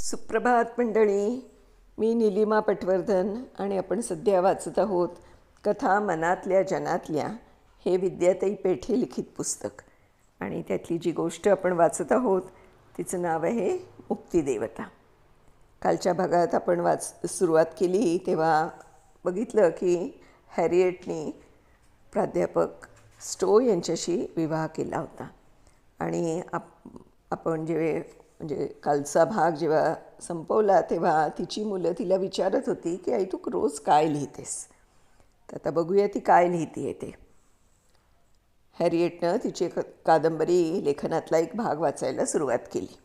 सुप्रभात मंडळी. मी निलिमा पटवर्धन आणि आपण सध्या वाचत आहोत कथा मनातल्या जनातल्या हे विद्याताई पेठे लिखित पुस्तक. आणि त्यातली जी गोष्ट आपण वाचत आहोत तिचं नाव आहे मुक्तिदेवता कालच्या भागात आपण वाच सुरुवात केली तेव्हा बघितलं की हॅरिएटनी प्राध्यापक स्टो यांच्याशी विवाह केला होता. आणि आप आपण जे म्हणजे कालचा भाग जेव्हा संपवला तेव्हा तिची मुलं तिला विचारत होती की आई तू रोज काय लिहितेस? तर आता बघूया ती काय लिहिते आहे ते. हॅरिएटनं तिची कादंबरी लेखनातला एक भाग वाचायला सुरुवात केली.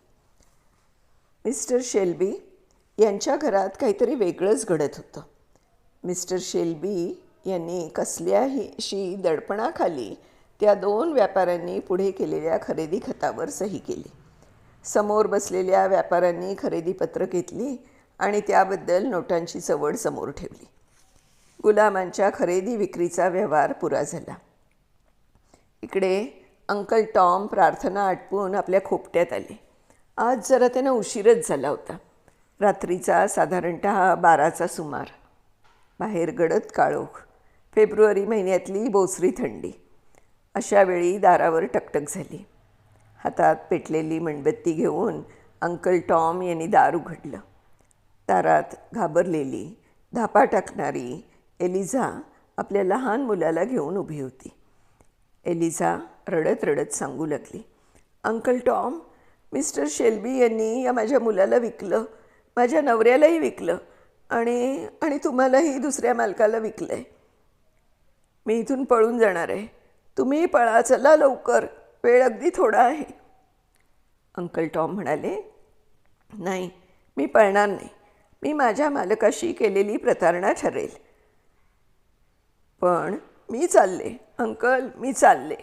मिस्टर शेल्बी यांच्या घरात काहीतरी वेगळंच घडत होतं. मिस्टर शेल्बी यांनी कसल्याहीशी दडपणाखाली त्या दोन व्यापाऱ्यांनी पुढे केलेल्या खरेदी खतावर सही केली. समोर बसलेल्या व्यापाऱ्यांनी खरेदीपत्र घेतली आणि त्याबद्दल नोटांची चवड समोर ठेवली. गुलामांच्या खरेदी विक्रीचा व्यवहार पुरा झाला. इकडे अंकल टॉम प्रार्थना आटपून आपल्या खोपट्यात आले. आज जरा त्यांना उशीरच झाला होता. रात्रीचा साधारणत बाराचा सुमार. बाहेर गडद काळोख. फेब्रुवारी महिन्यातली बोसरी थंडी. अशावेळी दारावर टकटक झाली. हातात पेटलेली मेणबत्ती घेऊन अंकल टॉम यांनी दार उघडलं दारात घाबरलेली धापा टाकणारी एलिझा आपल्या लहान मुलाला घेऊन उभी होती. एलिझा रडत रडत सांगू लागली अंकल टॉम मिस्टर शेल्बी यांनी या माझ्या मुलाला विकलं माझ्या नवऱ्यालाही विकलं आणि आणि तुम्हालाही दुसऱ्या मालकाला विकलं आहे मी इथून पळून जाणार आहे. तुम्ही पळा चला लवकर. वेळ अगदी थोडा आहे. अंकल टॉम म्हणाले नाही मी पळणार नाही. मी माझ्या मालकाशी केलेली प्रतारणा ठरेल. पण मी चालले. अंकल मी चालले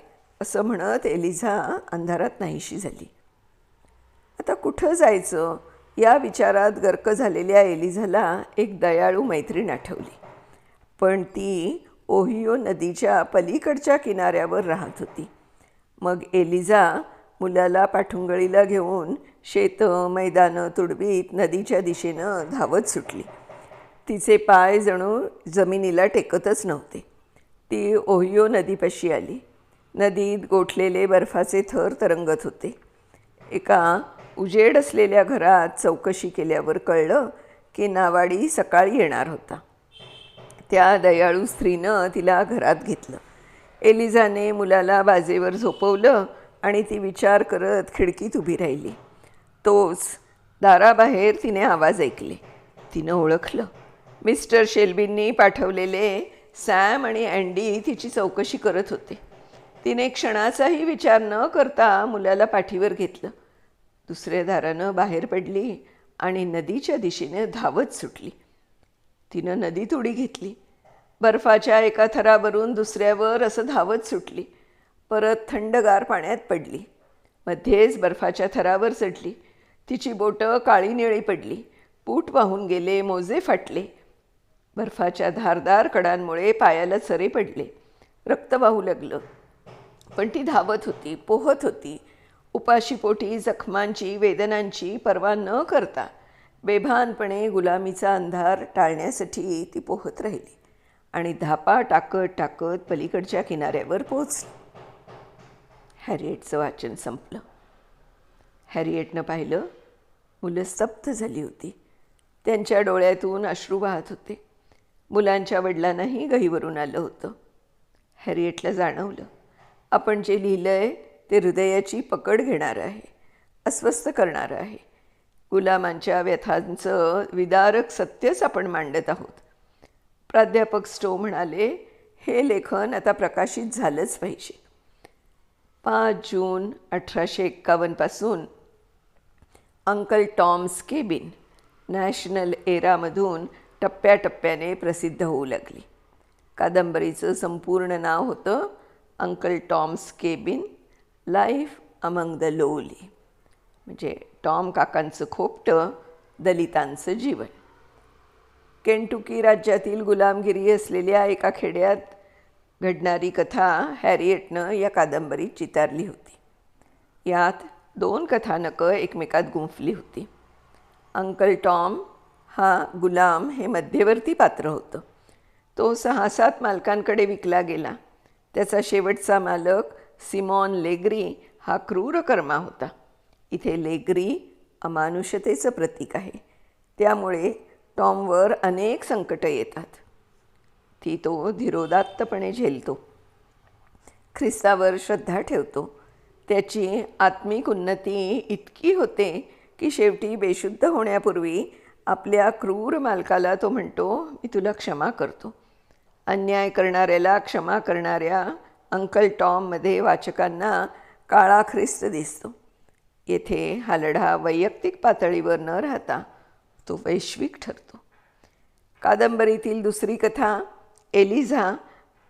असं म्हणत एलिझा अंधारात नाहीशी झाली. आता कुठं जायचं? या विचारात गर्क झालेल्या एलिझाला एक दयाळू मैत्रीण आठवली. पण ती ओहियो नदीच्या पलीकडच्या किनाऱ्यावर राहत होती. मग एलिझा मुलाला पाठुंगळीला घेऊन शेतं मैदानं तुडवीत नदीच्या दिशेनं धावत सुटली. तिचे पाय जणू जमिनीला टेकतच नव्हते. ती ओहियो नदीपाशी आली. नदीत गोठलेले बर्फाचे थर तरंगत होते. एका उजेड असलेल्या घरात चौकशी केल्यावर कळलं की नावाडी सकाळी येणार होता. त्या दयाळू स्त्रीनं तिला घरात घेतलं. एलिझाने मुलाला बाजेवर झोपवलं आणि ती विचार करत खिडकीत उभी राहिली. तोच दाराबाहेर तिने आवाज ऐकले. तिनं ओळखलं. मिस्टर शेल्बींनी पाठवलेले सॅम आणि अँडी तिची चौकशी करत होते. तिने क्षणाचाही विचार न करता मुलाला पाठीवर घेतलं. दुसऱ्या दारानं बाहेर पडली आणि नदीच्या दिशेने धावत सुटली. तिनं नदीत उडी घेतली. बर्फाच्या एका थरावरून दुसऱ्यावर असं धावत सुटली. परत थंडगार पाण्यात पडली. मध्येच बर्फाच्या थरावर चढली. तिची बोटं काळी निळी पडली. पूट वाहून गेले मोजे फाटले. बर्फाच्या धारदार कडांमुळे पायाला चरे पडले. रक्त वाहू लागलं. पण ती धावत होती पोहत होती. उपाशीपोटी जखमांची वेदनांची पर्वा न करता बेभानपणे गुलामीचा अंधार टाळण्यासाठी ती पोहत राहिली. आणि धापा टाकत टाकत पलीकडच्या किनाऱ्यावर पोचली हॅरिएटचं वाचन संपलं. हॅरिएटनं पाहिलं मुलं स्तब्ध झाली होती. त्यांच्या डोळ्यातून अश्रू वाहत होते. मुलांच्या वडिलांनाही गहीवरून आलं होतं. हॅरिएटला जाणवलं आपण जे लिहिलं आहे ते हृदयाची पकड घेणार आहे अस्वस्थ करणार आहे. गुलामांच्या व्यथांचं विदारक सत्यच आपण मांडत आहोत. प्राध्यापक स्टो म्हणाले हे लेखन आता प्रकाशित झालंच पाहिजे. पाच जून अठराशे एक्कावन्नपासून अंकल टॉम्स केबिन नॅशनल एरामधून टप्प्याटप्प्याने प्रसिद्ध होऊ लागली. कादंबरीचं संपूर्ण नाव होतं uncle Tom's cabin life among the lowly. म्हणजे टॉम काकांचं खोपटं दलितांचं जीवन. केंटुकी राज्यातील गुलामगिरी असलेल्या एका खेड्यात घडणारी कथा हॅरिएटनं या कादंबरीत चितारली होती. यात दोन कथानकं एकमेकात गुंफली होती. अंकल टॉम हा गुलाम हे मध्यवर्ती पात्र होतं. तो सहा सात मालकांकडे विकला गेला. त्याचा शेवटचा मालक सिमॉन लेग्री हा क्रूरकर्मा होता. इथे लेग्री अमानुषतेचं प्रतीक आहे. त्यामुळे टॉमवर अनेक संकटं येतात. ती तो धीरोदात्तपणे झेलतो. ख्रिस्तावर श्रद्धा ठेवतो. त्याची आत्मिक उन्नती इतकी होते की शेवटी बेशुद्ध होण्यापूर्वी आपल्या क्रूर मालकाला तो म्हणतो मी तुला क्षमा करतो. अन्याय करणाऱ्याला क्षमा करणाऱ्या अंकल टॉममध्ये वाचकांना काळा ख्रिस्त दिसतो. येथे हा लढा वैयक्तिक पातळीवर न राहता तो वैश्विक ठरतो. कादंबरीतील दुसरी कथा एलिझा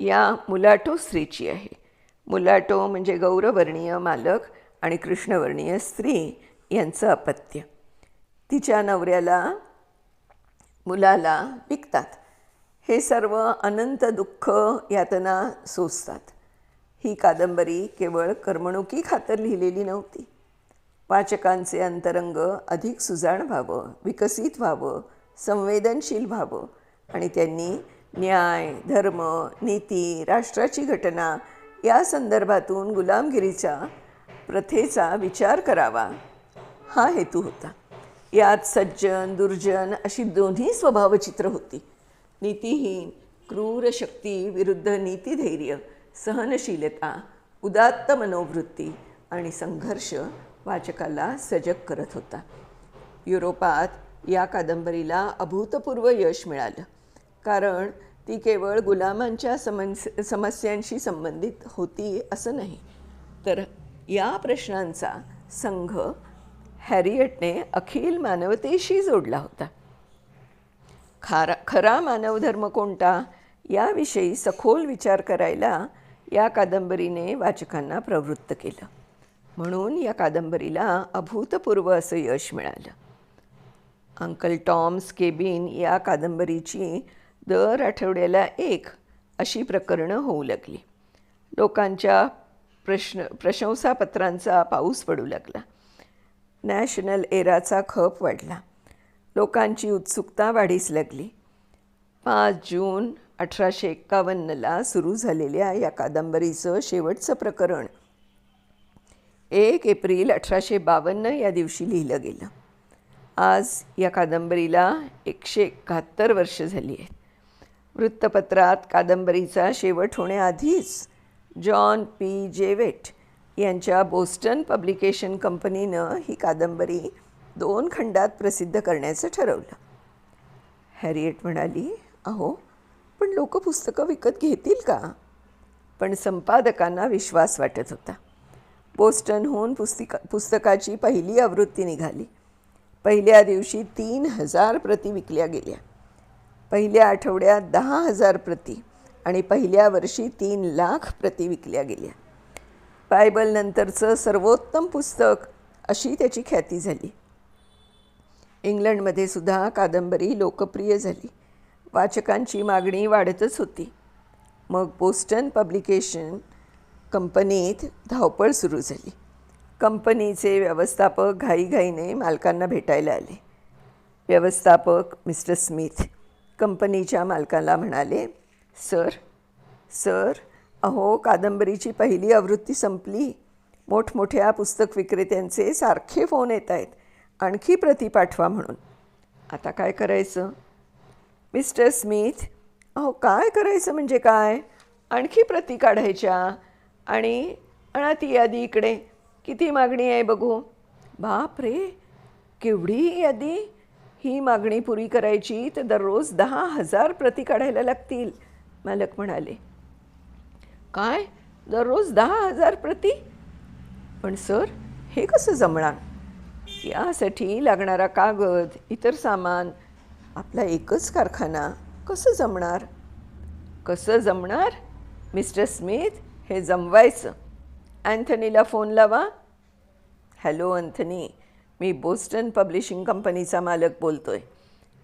या मुलाटो स्त्रीची आहे. मुलाटो म्हणजे गौरवर्णीय मालक आणि कृष्णवर्णीय स्त्री यांचं अपत्य. तिच्या नवऱ्याला मुलाला विकतात. हे सर्व अनंत दुःख यातना सोसतात. ही कादंबरी केवळ करमणुकी खातर लिहिलेली नव्हती. वाचकांचे अंतरंग अधिक सुजाण व्हावं विकसित व्हावं संवेदनशील व्हावं आणि त्यांनी न्याय धर्म नीती राष्ट्राची घटना या संदर्भातून गुलामगिरीच्या प्रथेचा विचार करावा. हा हेतू होता. यात सज्जन दुर्जन अशी दोन्ही स्वभावचित्र होती. नीतीहीन क्रूर शक्ती विरुद्ध नीतीधैर्य सहनशीलता उदात्त मनोवृत्ती आणि संघर्ष वाचकाला सजग करत होता. युरोपात या कादंबरीला अभूतपूर्व यश मिळालं. कारण ती केवळ गुलामांच्या समस समस्यांशी संबंधित होती असं नाही. तर या प्रश्नांचा संघ हॅरियटने अखिल मानवतेशी जोडला होता. खारा खरा मानवधर्म कोणता? याविषयी सखोल विचार करायला या कादंबरीने वाचकांना प्रवृत्त केलं. म्हणून या कादंबरीला अभूतपूर्व असं यश मिळालं. अंकल टॉम्स केबिन या कादंबरीची दर आठवड्याला एक अशी प्रकरणं होऊ लागली. लोकांच्या प्रश्न प्रशंसापत्रांचा पाऊस पडू लागला. नॅशनल एराचा खप वाढला. लोकांची उत्सुकता वाढीस लागली. पाच जून अठराशे एक्कावन्नला सुरू झालेल्या या कादंबरीचं शेवटचं प्रकरण एक एप्रिल अठराशे बावन्न या दिवशी लिहिलं गेलं. आज या कादंबरीला एकशे एकाहत्तर वर्ष झाली आहेत. वृत्तपत्रात कादंबरीचा शेवट होण्याआधीच जॉन पी. जेवेट यांच्या बोस्टन पब्लिकेशन कंपनीनं ही कादंबरी दोन खंडात प्रसिद्ध करण्याचं ठरवलं. हॅरिएट म्हणाली अहो पण लोक पुस्तकं विकत घेतील का? पण संपादकांना विश्वास वाटत होता. बोस्टनहून पुस्तिका पुस्तकाची पहिली आवृत्ती निघाली. पहिल्या दिवशी तीन हजार प्रती विकल्या गेल्या. पहिल्या आठवड्यात दहा हजार प्रती आणि पहिल्या वर्षी तीन लाख प्रती विकल्या गेल्या. बायबलनंतरचं सर्वोत्तम पुस्तक अशी त्याची ख्याती झाली. इंग्लंडमध्ये सुद्धा कादंबरी लोकप्रिय झाली. वाचकांची मागणी वाढतच होती. मग बोस्टन पब्लिकेशन कंपनीत धावपळ सुरू झाली. कंपनीचे व्यवस्थापक घाईघाईने मालकांना भेटायला आले. व्यवस्थापक मिस्टर स्मिथ कंपनीच्या मालकाला म्हणाले सर सर अहो कादंबरीची पहिली आवृत्ती संपली. मोठमोठ्या पुस्तक विक्रेत्यांचे सारखे फोन येत आहेत. आणखी प्रती पाठवा म्हणून. आता काय करायचं? मिस्टर स्मिथ अहो काय करायचं म्हणजे काय? आणखी प्रती काढायच्या? आणि आणा ती यादी इकडे. किती मागणी आहे बघू. बाप रे केवढी यादी. ही मागणी पुरी करायची तर दररोज दहा हजार प्रती काढायला लागतील मालक म्हणाले. काय? दररोज दहा हजार प्रती? पण सर हे कसं जमणार? यासाठी लागणारा कागद इतर सामान आपला एकच कारखाना कसं जमणार? कसं जमणार मिस्टर स्मिथ? हे जमवायचं. अँथनीला फोन लावा. Hello Anthony. मी बोस्टन पब्लिशिंग कंपनीचा मालक बोलतो आहे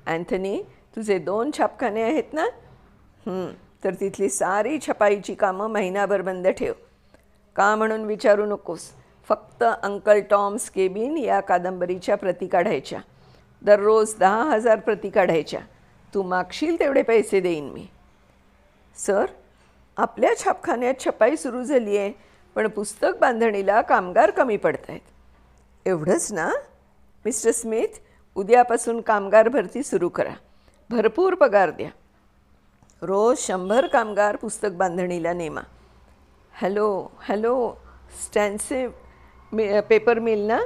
अँथनी तुझे दोन छापखाने आहेत ना? तर तिथली सारी छपाईची कामं महिनाभर बंद ठेव. का म्हणून विचारू नकोस? फक्त अंकल टॉम्स केबिन या कादंबरीच्या प्रती काढायच्या. दररोज दहा हजार प्रती काढायच्या. तू मागशील तेवढे पैसे देईन मी. सर आपल्या छापखान्यात छपाई सुरू झाली आहे पण पुस्तक बांधणीला कामगार कमी पडत आहेत एवढंच ना? मिस्टर स्मिथ उद्यापासून कामगार भरती सुरू करा. भरपूर पगार द्या. रोज शंभर कामगार पुस्तक बांधणीला नेमा. हॅलो हॅलो स्टॅन्सिव मी पेपर मिल ना?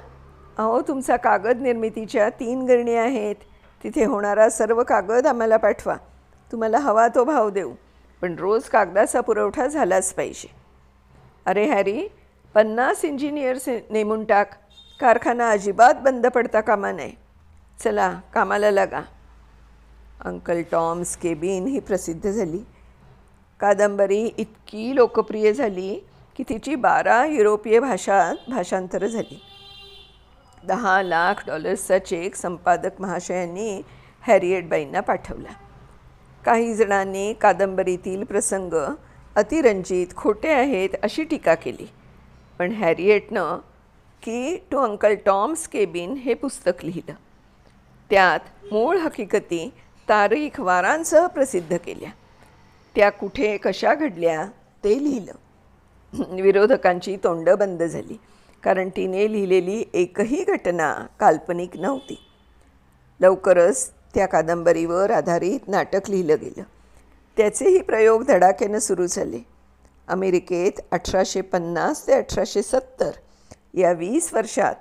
अहो तुमचा कागद निर्मितीच्या तीन गिरणी आहेत. तिथे होणारा सर्व कागद आम्हाला पाठवा. तुम्हाला हवा तो भाव देऊ. पण रोज कागदाचा पुरवठा झालाच पाहिजे. अरे हॅरी पन्नास इंजिनियर्स नेमून टाक. कारखाना अजिबात बंद पडता कामा नये. चला कामाला लागा. अंकल टॉम्स केबिन ही प्रसिद्ध झाली. कादंबरी इतकी लोकप्रिय झाली की तिची बारा युरोपीय भाषात भाषांतरं झाली. दहा लाख डॉलर्सचा चेक संपादक महाशयांनी हॅरिएटबाईंना पाठवला. काही जणांनी कादंबरीतील प्रसंग अतिरंजित खोटे आहेत अशी टीका केली. पण हॅरिएटनं की टू अंकल टॉम्स केबिन हे पुस्तक लिहिलं. त्यात मूळ हकीकती तारीख वारांसह प्रसिद्ध केल्या. त्या कुठे कशा घडल्या ते लिहिलं. विरोधकांची तोंड बंद झाली कारण तिने लिहिलेली एकही घटना काल्पनिक नव्हती. लवकरच त्या कादंबरीवर आधारित नाटक लिहिलं गेलं. त्याचेही प्रयोग धडाक्यानं सुरू झाले. अमेरिकेत अठराशे पन्नास ते अठराशे सत्तर या वीस वर्षात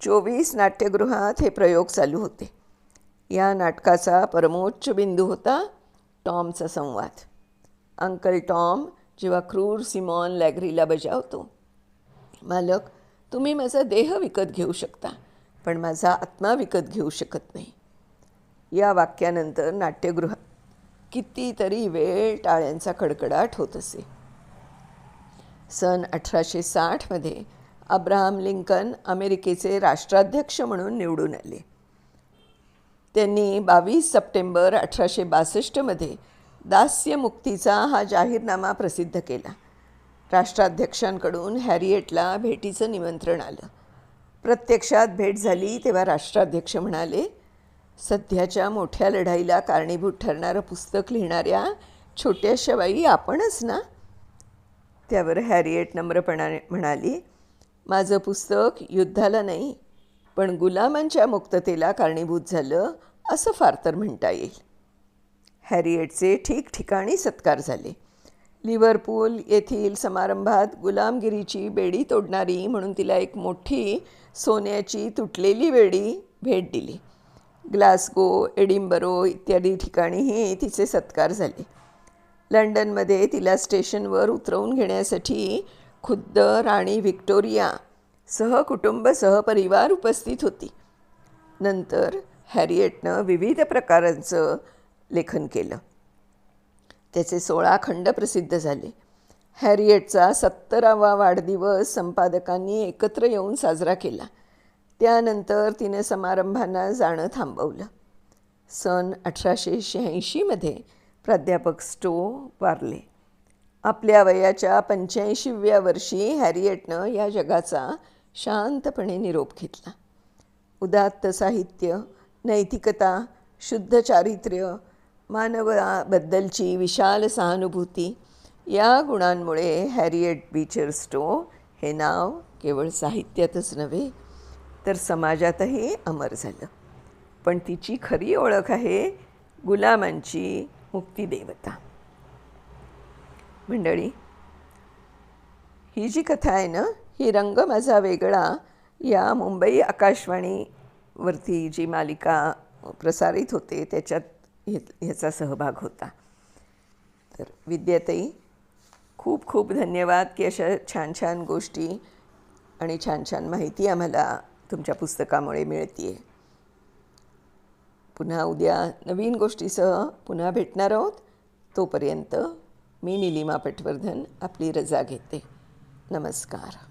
चोवीस नाट्यगृहात हे प्रयोग चालू होते. या नाटकाचा परमोच्च बिंदू होता टॉमचा संवाद. अंकल टॉम जेव्हा क्रूर सिमॉन लॅग्रीला बजावतो मालक तुम्ही माझा देह विकत घेऊ शकता पण माझा आत्मा विकत घेऊ शकत नाही. या वाक्यानंतर नाट्यगृहात कितीतरी वेळ टाळ्यांचा कडकडाट होत असे. सन अठराशे साठमध्ये अब्राहम लिंकन अमेरिकेचे राष्ट्राध्यक्ष म्हणून निवडून आले. त्यांनी बावीस सप्टेंबर अठराशे बासष्टमध्ये दास्यमुक्तीचा हा जाहीरनामा प्रसिद्ध केला. राष्ट्राध्यक्षांकडून हॅरिएटला भेटीचं निमंत्रण आलं. प्रत्यक्षात भेट झाली तेव्हा राष्ट्राध्यक्ष म्हणाले सध्याच्या मोठ्या लढाईला कारणीभूत ठरणारं पुस्तक लिहिणाऱ्या छोट्याशा बाई आपणच ना? त्यावर हॅरिएट नम्रपणाने म्हणाली माझं पुस्तक युद्धाला नाही पण गुलामांच्या मुक्ततेला कारणीभूत झालं असं फार तर म्हणता येईल. हॅरिएटचे ठिकठिकाणी सत्कार झाले. लिव्हरपूल येथील समारंभात गुलामगिरीची बेडी तोडणारी म्हणून तिला एक मोठी सोन्याची तुटलेली बेडी भेट दिली. ग्लासगो एडिंबरो इत्यादी ठिकाणीही तिचे सत्कार झाले. लंडनमध्ये तिला स्टेशनवर उतरवून घेण्यासाठी खुद्द राणी व्हिक्टोरिया सहकुटुंब सहपरिवार उपस्थित होती. नंतर हॅरिएटनं विविध प्रकारांचं लेखन केलं. त्याचे सोळा खंड प्रसिद्ध झाले. हॅरिएटचा सत्तरावा वाढदिवस संपादकांनी एकत्र येऊन साजरा केला. त्यानंतर तिने समारंभांना जाणं थांबवलं. सन अठराशे शहाऐंशीमध्ये प्राध्यापक स्टो वारले. आपल्या वयाच्या पंच्याऐंशीव्या वर्षी हॅरिएटनं या जगाचा शांतपणे निरोप घेतला. उदात्त साहित्य नैतिकता शुद्ध चारित्र्य मानवाबद्दलची विशाल सहानुभूती या गुणांमुळे हॅरिएट बीचर स्टो हे नाव केवळ साहित्यातच नव्हे तर समाजातही अमर झालं. पण तिची खरी ओळख आहे गुलामांची मुक्तिदेवता. मंडळी ही जी कथा आहे ना ही रंग माझा वेगळा या मुंबई आकाशवाणीवरती जी मालिका प्रसारित होते त्याच्यात हे ह्याचा सहभाग होता. तर विद्याताई खूप खूप धन्यवाद की अशा छान छान गोष्टी आणि छान छान माहिती आम्हाला तुमच्या पुस्तकामुळे मिळते आहे पुन्हा उद्या नवीन गोष्टीसह पुन्हा भेटणार आहोत. तोपर्यंत मी निलिमा पटवर्धन आपली रजा घेते. नमस्कार.